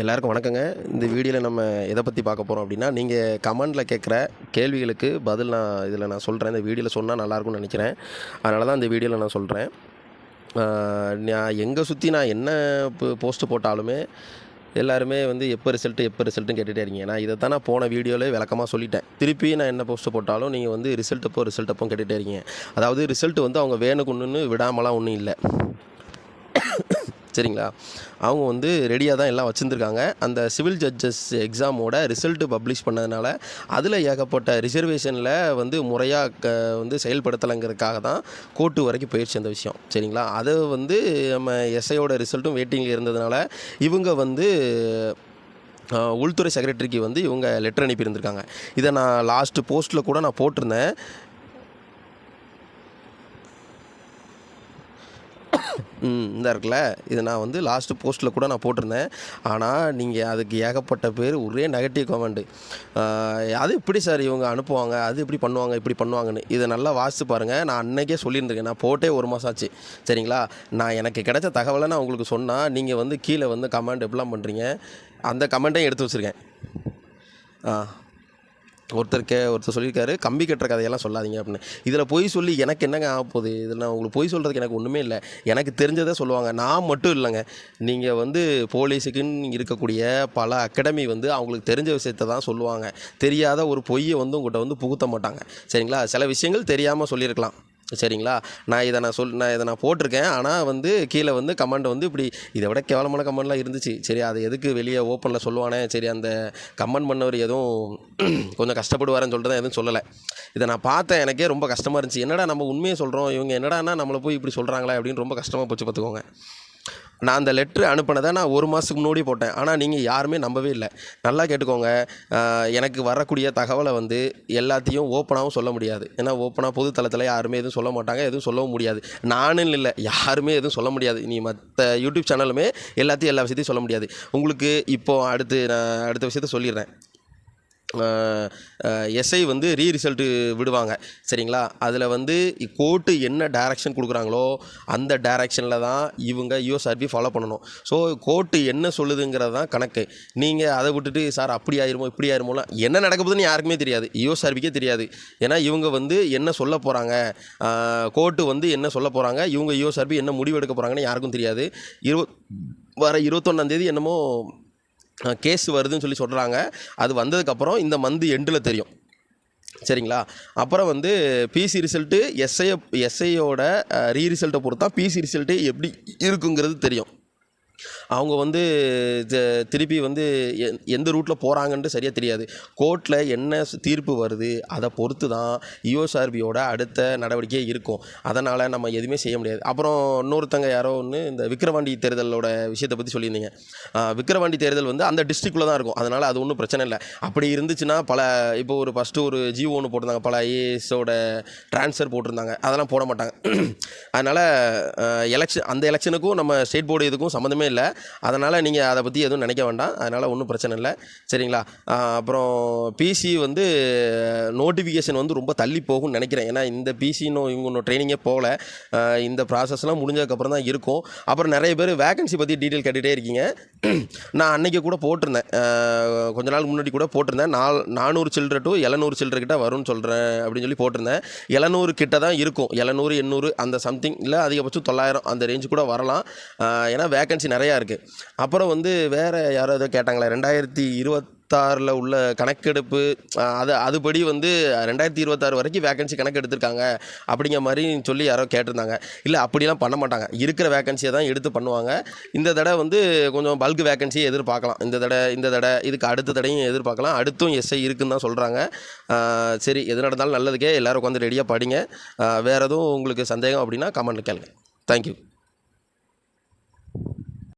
எல்லாருக்கும் வணக்கங்க. இந்த வீடியோவில் நம்ம எதை பற்றி பார்க்க போகிறோம் அப்படின்னா நீங்கள் கமெண்டில் கேட்குற கேள்விகளுக்கு பதில் நான் இதில் நான் சொல்கிறேன் இந்த வீடியோவில் சொன்னால் நல்லாயிருக்கும்னு நினைக்கிறேன். அதனால தான் இந்த வீடியோவில் நான் சொல்கிறேன் நான் எங்கே சுற்றி நான் என்ன போஸ்ட்டு போட்டாலுமே எல்லாருமே வந்து எப்போ ரிசல்ட்டு எப்போ ரிசல்ட்டுன்னு கேட்டுகிட்டே இருக்கீங்க. நான் இதை தான் நான் போன வீடியோவில் விளக்கமாக சொல்லிட்டேன். திருப்பி நான் என்ன போஸ்ட்டு போட்டாலும் நீங்கள் வந்து ரிசல்ட் எப்போ ரிசல்ட் எப்போ கேட்டுகிட்டே இருக்கீங்க. அதாவது ரிசல்ட் வந்து அவங்க வேணுக்குன்னு விடாமலாம் ஒன்றும் இல்லை. சரிங்களா? அவங்க வந்து ரெடியாக தான் எல்லாம் வச்சுருந்துருக்காங்க. அந்த சிவில் ஜட்ஜஸ் எக்ஸாமோட ரிசல்ட்டு பப்ளிஷ் பண்ணதுனால அதில் ஏகப்பட்ட ரிசர்வேஷனில் வந்து முறையாக க வந்து செயல்படுத்தலைங்கிறதுக்காக தான் கோர்ட்டு வரைக்கும் போயிடுச்சு அந்த விஷயம். சரிங்களா? அது வந்து நம்ம எஸ்ஐயோட ரிசல்ட்டும் வெயிட்டிங்கில் இருந்ததுனால இவங்க வந்து உள்துறை செக்ரட்டரிக்கு வந்து இவங்க லெட்டர் அனுப்பியிருந்திருக்காங்க. இதை நான் லாஸ்ட்டு போஸ்ட்டில் கூட நான் போட்டிருந்தேன். இந்த இருக்குல்ல. இது நான் வந்து லாஸ்ட்டு போஸ்ட்டில் கூட நான் போட்டிருந்தேன். ஆனால் நீங்கள் அதுக்கு ஏகப்பட்ட பேர் ஒரே நெகட்டிவ் கமெண்ட்டு அது எப்படி சார் இவங்க அனுப்புவாங்க? அது இப்படி பண்ணுவாங்க? இப்படி பண்ணுவாங்கன்னு. இதை நல்லா வாசித்து பாருங்கள் நான் அன்னைக்கே சொல்லியிருந்திருக்கேன். நான் போட்டே ஒரு மாதம் ஆச்சு. சரிங்களா? நான் எனக்கு கிடைச்ச தகவலை நான் உங்களுக்கு சொன்னால் நீங்கள் வந்து கீழே வந்து கமெண்ட் எப்படிலாம் பண்ணுறீங்க அந்த கமெண்ட்டையும் எடுத்து வச்சுருக்கேன். ஆ. ஒருத்தருக்கு ஒருத்தர் சொல்லியிருக்காரு கம்பி கட்டுற கதையெல்லாம் சொல்லாதீங்க அப்படின்னு. இதில் பொய் சொல்லி எனக்கு என்னங்க ஆக போகுது? இதில் நான் உங்களுக்கு பொய் சொல்கிறதுக்கு எனக்கு ஒன்றுமே இல்லை. எனக்கு தெரிஞ்சதை சொல்லுவாங்க. நான் மட்டும் இல்லைங்க. நீங்கள் வந்து போலீஸுக்குன்னு இருக்கக்கூடிய பல அகாடமி வந்து அவங்களுக்கு தெரிஞ்ச விஷயத்த தான் சொல்லுவாங்க. தெரியாத ஒரு பொய்யை வந்து உங்கள்கிட்ட வந்து புகுத்த மாட்டாங்க. சரிங்களா? சில விஷயங்கள் தெரியாமல் சொல்லியிருக்கலாம். சரிங்களா? நான் இதை நான் சொல் நான் இதை நான் போட்டிருக்கேன். ஆனால் வந்து கீழே வந்து கமெண்ட் வந்து இப்படி இதை விட கேவலமான கமெண்ட்லாம் இருந்துச்சு. சரி அதை எதுக்கு வெளியே ஓப்பனில் சொல்லுவானே? சரி அந்த கமெண்ட் பண்ணவர் எதுவும் கொஞ்சம் கஷ்டப்படுவாருன்னு சொல்லிட்டு தான் எதுவும் சொல்லலை. இதை நான் பார்த்தேன். எனக்கே ரொம்ப கஷ்டமாக இருந்துச்சு. என்னடா நம்ம உண்மையை சொல்கிறோம் இவங்க என்னடானா நம்மளை போய் இப்படி சொல்கிறாங்களா அப்படின்னு ரொம்ப கஷ்டமாக போச்சு பார்த்துக்கோங்க. நான் அந்த லெட்ரு அனுப்பினதை நான் ஒரு மாதத்துக்கு முன்னாடி போட்டேன். ஆனால் நீங்கள் யாருமே நம்பவே இல்லை. நல்லா கேட்டுக்கோங்க. எனக்கு வரக்கூடிய தகவலை வந்து எல்லாத்தையும் ஓப்பனாகவும் சொல்ல முடியாது. ஏன்னா ஓப்பனாக பொது தளத்தில் யாருமே எதுவும் சொல்ல மாட்டாங்க எதுவும் சொல்லவும் முடியாது. நானும் இல்லை யாருமே எதுவும் சொல்ல முடியாது. நீ மற்ற யூடியூப் சேனலுமே எல்லாத்தையும் எல்லா விஷயத்தையும் சொல்ல முடியாது. உங்களுக்கு இப்போது அடுத்து நான் அடுத்த விஷயத்த சொல்லிடுறேன். எஸ்ஐ வந்து ரீ ரிசல்ட்டு விடுவாங்க. சரிங்களா? அதில் வந்து கோர்ட்டு என்ன டைரக்ஷன் கொடுக்குறாங்களோ அந்த டைரக்ஷனில் தான் இவங்க U S R B follow பண்ணணும். ஸோ கோர்ட்டு என்ன சொல்லுதுங்கிறது தான் கணக்கு. நீங்கள் அதை விட்டுட்டு சார் அப்படி ஆயிருமோ இப்படி ஆயிருமோலாம் என்ன நடக்க போகுதுன்னு யாருக்குமே தெரியாது. யூஎஸ்ஆர்பிக்கே தெரியாது. ஏன்னா இவங்க வந்து என்ன சொல்ல போகிறாங்க கோர்ட்டு வந்து என்ன சொல்ல போகிறாங்க இவங்க யூஎஸ்ஆர்பி என்ன முடிவு எடுக்க போகிறாங்கன்னு யாருக்கும் தெரியாது. இரு வர இருபத்தொன்னாந்தேதி என்னமோ கேஸ் வருதுன்னு சொல்லி சொல்கிறாங்க அது வந்ததுக்கப்புறம் இந்த மந்த் எண்டில் தெரியும். சரிங்களா? அப்புறம் வந்து பிசி ரிசல்ட்டு எஸ்ஐ எஸ்ஐயோட ரீ ரிசல்ட்டை பொறுத்தா பிசி ரிசல்ட்டு எப்படி இருக்குங்கிறது தெரியும். அவங்க வந்து திருப்பி வந்து எந்த ரூட்டில் போகிறாங்கன்ட்டு சரியாக தெரியாது. கோர்ட்டில் என்ன தீர்ப்பு வருது அதை பொறுத்து தான் யூஎஸ்ஆர்பியோட அடுத்த நடவடிக்கை இருக்கும். அதனால் நம்ம எதுவுமே செய்ய முடியாது. அப்புறம் இன்னொருத்தங்க யாரோ ஒன்று இந்த விக்ரவாண்டி தேர்தலோட விஷயத்தை பற்றி சொல்லியிருந்தீங்க. விக்ரவாண்டி தேர்தல் வந்து அந்த டிஸ்ட்ரிக்டில் தான் இருக்கும். அதனால் அது ஒன்றும் பிரச்சனை இல்லை. அப்படி இருந்துச்சுன்னா பல இப்போ ஒரு ஃபஸ்ட்டு ஒரு ஜியோ ஒன்று போட்டிருந்தாங்க. பல ஐஏஎஸோட ட்ரான்ஸ்ஃபர் போட்டிருந்தாங்க. அதெல்லாம் போட மாட்டாங்க. அதனால் எலெக்ஷன் அந்த எலெக்ஷனுக்கும் நம்ம ஸ்டேட் போர்டு இதுக்கும் சம்மந்தமே இல்லை. அதனால் நீங்கள் அதை பற்றி எதுவும் நினைக்க வேண்டாம். அதனால் ஒன்றும் பிரச்சனை இல்லை. சரிங்களா? அப்புறம் பிசி வந்து நோட்டிஃபிகேஷன் வந்து ரொம்ப தள்ளி போகும்னு நினைக்கிறேன். ஏன்னா இந்த பிசி இன்னும் இவங்க இன்னும் ட்ரைனிங்கே போகல. இந்த ப்ராசஸ்லாம் முடிஞ்சதுக்கப்புறம் தான் இருக்கும். அப்புறம் நிறைய பேர் வேகன்சி பற்றி டீட்டெயில் கேட்டுகிட்டே இருக்கீங்க. நான் அன்னைக்கு கூட போட்டிருந்தேன். கொஞ்ச நாள் முன்னாடி கூட போட்டிருந்தேன். நால் நானூறு சில்லற டு எழுநூறு சில்லற கிட்ட வரும்னு சொல்கிறேன் அப்படின்னு சொல்லி போட்டிருந்தேன். எழுநூறு கிட்ட தான் இருக்கும். எழுநூறு எண்ணூறு அந்த சம்திங் இல்லை அதிகபட்சம் தொள்ளாயிரம் அந்த ரேஞ்சு கூட வரலாம். ஏன்னா வேகன்சி நிறையா இருக்குது அப்புறம் வந்து வேறு யாரோ ஏதோ கேட்டாங்களே ரெண்டாயிரத்தி இருபத்தாறில் உள்ள கணக்கெடுப்பு அது அதுபடி வந்து ரெண்டாயிரத்தி இருபத்தாறு வரைக்கும் வேகன்சி கணக்கு எடுத்திருக்காங்க அப்படிங்கிற மாதிரி சொல்லி யாரோ கேட்டிருந்தாங்க. இல்லை அப்படிலாம் பண்ண மாட்டாங்க. இருக்கிற வேகன்சியை தான் எடுத்து பண்ணுவாங்க. இந்த தடவை வந்து கொஞ்சம் பல்க் வேகன்சியை எதிர்பார்க்கலாம். இந்த தடவை இந்த தடவை இதுக்கு அடுத்த தடையும் எதிர்பார்க்கலாம். அடுத்தும் எஸ்ஐ இருக்குன்னு தான் சொல்கிறாங்க சரி எது நடந்தாலும் நல்லதுக்கே எல்லோரும் உட்காந்து ரெடியாக படிங்க. வேறு எதுவும் உங்களுக்கு சந்தேகம் அப்படின்னா கமெண்ட்டில் கேளுங்க. தேங்க்யூ